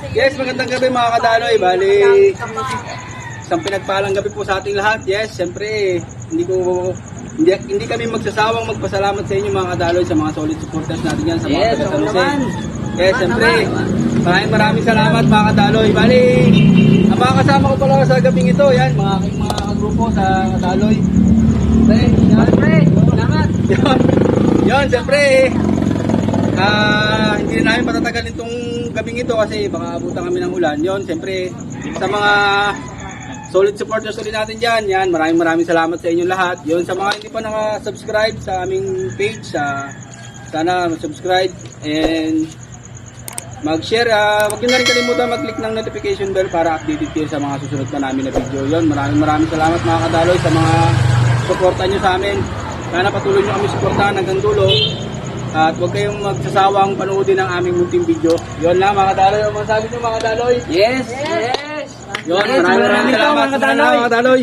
Yes, magandang gabi mga kadaloy. Bali, isang pinagpalang gabi po sa ating lahat. Yes, siyempre, hindi ko hindi, hindi kami magsasawang magpasalamat sa inyo mga kadaloy sa mga solid supporters natin yan sa mga Yes, taga San Jose. Yes, siyempre, maraming maraming salamat mga kadaloy. Bali, ang mga kasama ko pala sa gabing ito, yan, mga aking mga kagrupo sa kadaloy. Pre, yan. Pre, salamat. Yun, yun, siyempre, ah, hindi na namin patatagalin itong gabing ito kasi baka abutan kami ng ulan. Yun, siyempre, sa mga solid supporters ulit natin dyan, yan, maraming maraming salamat sa inyong lahat. Yun, sa mga hindi pa naka-subscribe sa aming page, sa sana mag-subscribe and mag-share. ah, Huwag nyo na rin kalimutan mag-click ng notification bell para updated kayo sa mga susunod pa namin na video. Yun, maraming maraming salamat mga kadaloy sa mga suporta nyo sa amin. Sana patuloy nyo kami suportahan hanggang dulo. At huwag kayong magsasawang panoodin ang aming munting video. Yun lang mga kadaloy. Ang masabi nyo mga kadaloy. Yes, yes. Yun, Yes, maraming maraming maraming salamat mga mga kadaloy.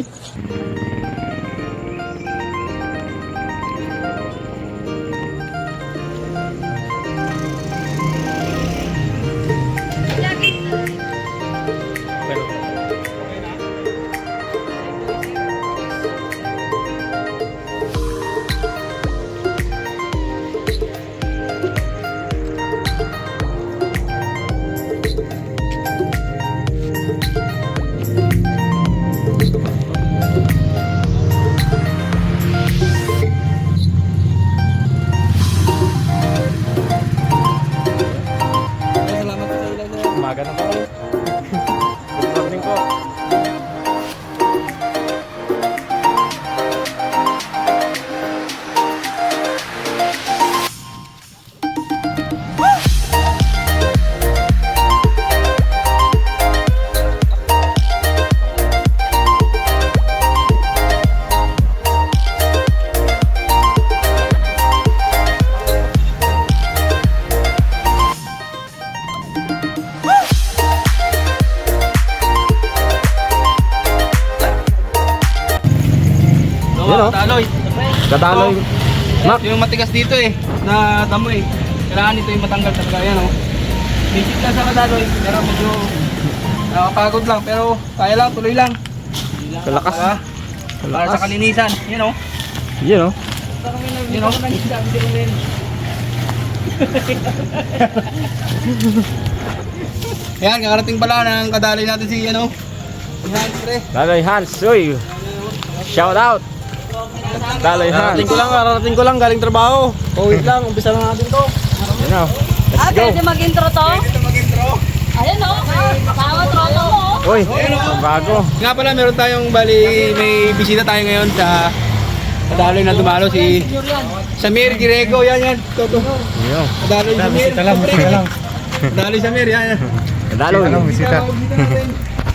Mga kadaloy. Kadaloy. Mac. Yung matigas dito eh, na damo eh. Kailangan ito yung matanggal talaga yan oh. Basic lang sa kadaloy, pero medyo nakakapagod lang. Pero kaya lang, tuloy lang. Kalakas. Ah, para sa kalinisan. Yan oh. Yun oh. Yan oh. Yan, kakarating pala ng kadaloy natin si ano. Hans pre. Daloy Hans. Uy. Shout out. Daloy Hans. Karating ko lang, karating ko lang galing trabaho. Pauwi lang, umpisa na natin to. Yun oh. Let's Ah, go. pwede mag-intro to? Ito mag-intro. Ayun o, bawat trono mo. Uy. Bago. Nga pala, meron tayong bali, may bisita tayo ngayon sa Kadaloy na dumalo si Samir Girego, yan yan. Toto. Si Samir. Bisita lang, bisita lang. Kadaloy Samir, yan yan. Kadaloy. Bisita. Yun,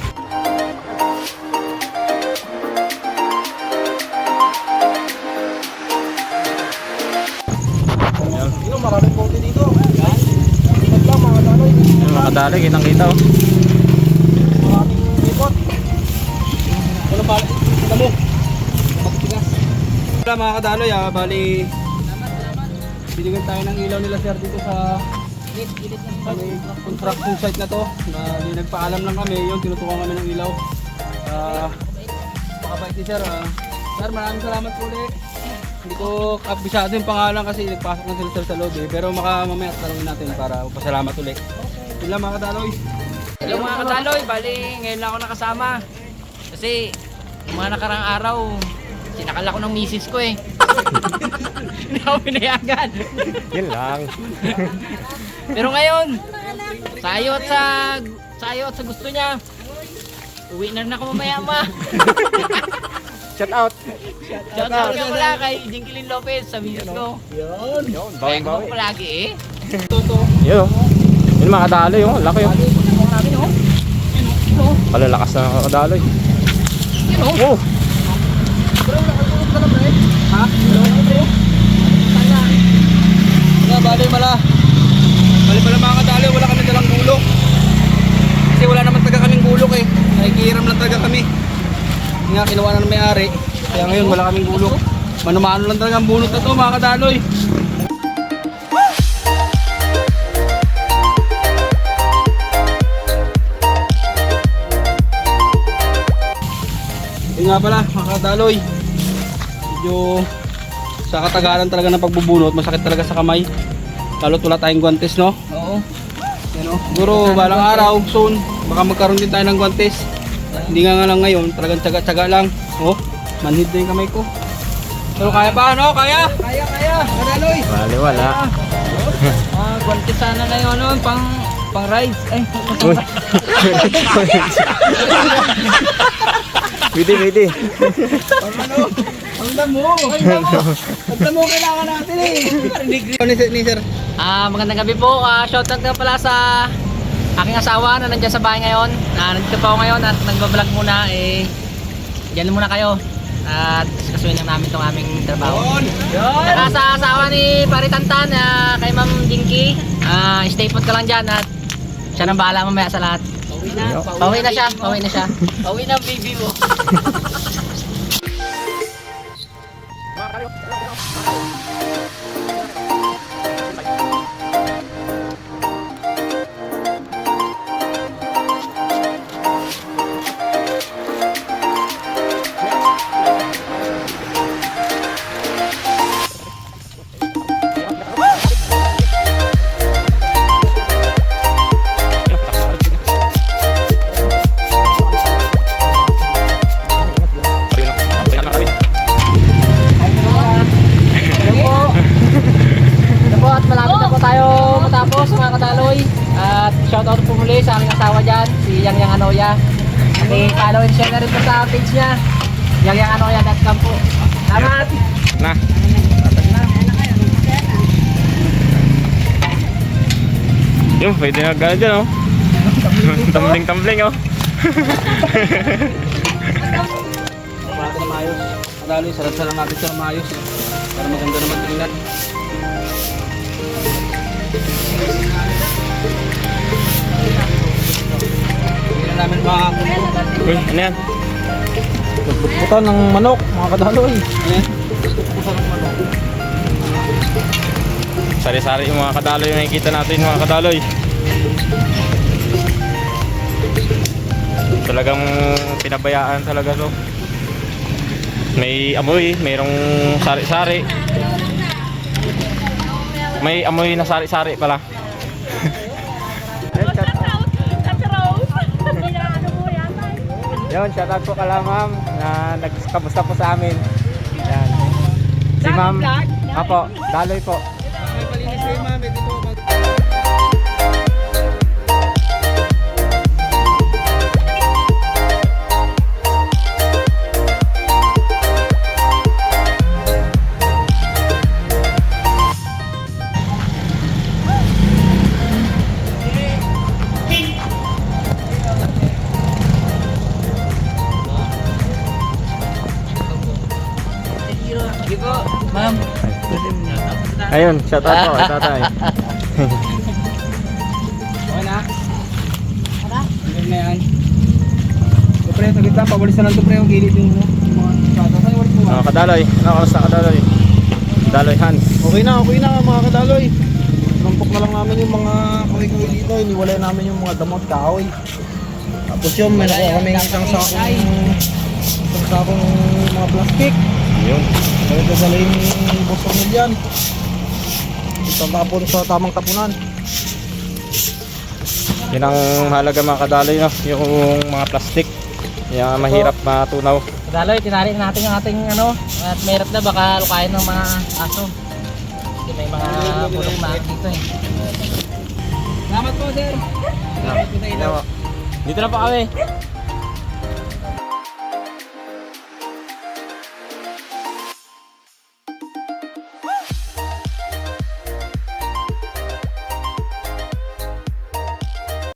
Kadaloy. Kitang kita oh. Wala mga kadaloy ah, bali. Binigyan tayo ng ilaw nila sir dito sa sa may construction site na to. Na nagpaalam lang kami, yun tinutukan kami ng ilaw. Ah, makabait ni sir. ah. sir, maraming salamat po ulit. Hindi ko kabisado yung pangalan kasi nagpasok na sila sir sa loob eh. Pero maka mamaya tanongin natin para pasalamat ulit. Yun lang mga kadaloy. Hello mga kadaloy, bali ngayon lang ako nakasama. Kasi yung mga nakarang araw, sinakal ako ng misis ko eh. Hindi ako pinayagan. Yun lang. Pero ngayon, sayo at sa sayo at sa gusto niya. Uwi na rin ako mamaya ma. Shout out. Shout out ka pala kay Jinkiling Lopez sa misis ko. Yun. Kaya Bawing ko palagi eh. Yun oh. Yun mga kadaloy oh. Laki oh. Palalakas na mga kadaloy. Oh. Ha? Bali mala. Bali pala mga kadali, wala kami dalang gulok. Kasi wala naman taga kaming gulok eh. Nakikihiram lang talaga kami. Hindi nga, kinuha na ng may-ari. Kaya ngayon, wala kaming gulok. Manumano lang talaga ang bunot na to mga kadaloy. Nga pala, mga kadaloy. Medyo sa katagalan talaga ng pagbubunot, masakit talaga sa kamay. Lalo't wala tayong guantes, no? Oo. Yan, no? Siguro balang araw, soon, baka magkaroon din tayo ng guantes. Hindi nga nga lang ngayon, talagang tsaga-tsaga lang. Oh, manhid na yung kamay ko. Pero kaya pa, no? Kaya? Kaya, kaya. Kadaloy. Bali wala. Ah, guwantes sana na yun, ano, pang, pang rides. Ay, Pwede, pwede. ano? Ang damo. Ang damo. Ang damo kailangan natin eh. Ni, ni, ni sir. Ah, magandang gabi po. Ah, shoutout nga pala sa aking asawa na nandiyan sa bahay ngayon. Ah, nandito po ako ngayon at nagbablog muna eh. Diyan muna kayo. At kasuin lang namin itong aming trabaho. Yun. Saka sa asawa ni Paritantan, ah, kay Ma'am Dinky, ah, stay put ka lang dyan at siya nang bahala mamaya sa lahat. Na, pauwi na siya, pauwi na siya. Pauwi na ang baby mo. page niya, yangyanganoya.com po. Salamat! Na. Yung, pwede na gano'n dyan, oh. Tumbling-tumbling, oh. Natin na maayos. Kadaloy, sarap-sarap natin sa maayos. Para maganda naman tingnan. Hindi na namin makakunto. Uy, ano yan? Pagbutan ng manok, mga kadaloy. Ayan. Sari-sari yung mga kadaloy yung nakikita natin, mga kadaloy. Talagang pinabayaan talaga to. May amoy, mayroong sari-sari. May amoy na sari-sari pala. Yun, shoutout po kala ma'am na nagkamusta po sa amin. Yan. Si ma'am, apo, daloy po. Ayun, shoutout po, tatay. Okay na? Okay na yan. So pre, sa gitna, pawalis na lang to pre, yung gilid yung ano, mga sata. Saan yung Mga ah? kadaloy, ano kamusta kadaloy? Daloy Hans. Okay na, okay na mga kadaloy. Nampok na lang namin yung mga kahoy-kahoy dito. Iniwalay namin yung mga damot kahoy. Tapos yun, may nakuha kami isang sakong isang sakong mga plastic. Yun. Kaya dadalhin yung boss namin dyan. Isang tapon sa tamang tapunan. Yun ang halaga mga kadaloy, no? yung mga plastic. Yung mahirap matunaw. Daloy, tinali natin yung ating ano, at meron na baka lukayin ng mga aso. Kasi may mga bulok na dito eh. Salamat po sir. Salamat po sa ilaw. Dito na pa kami.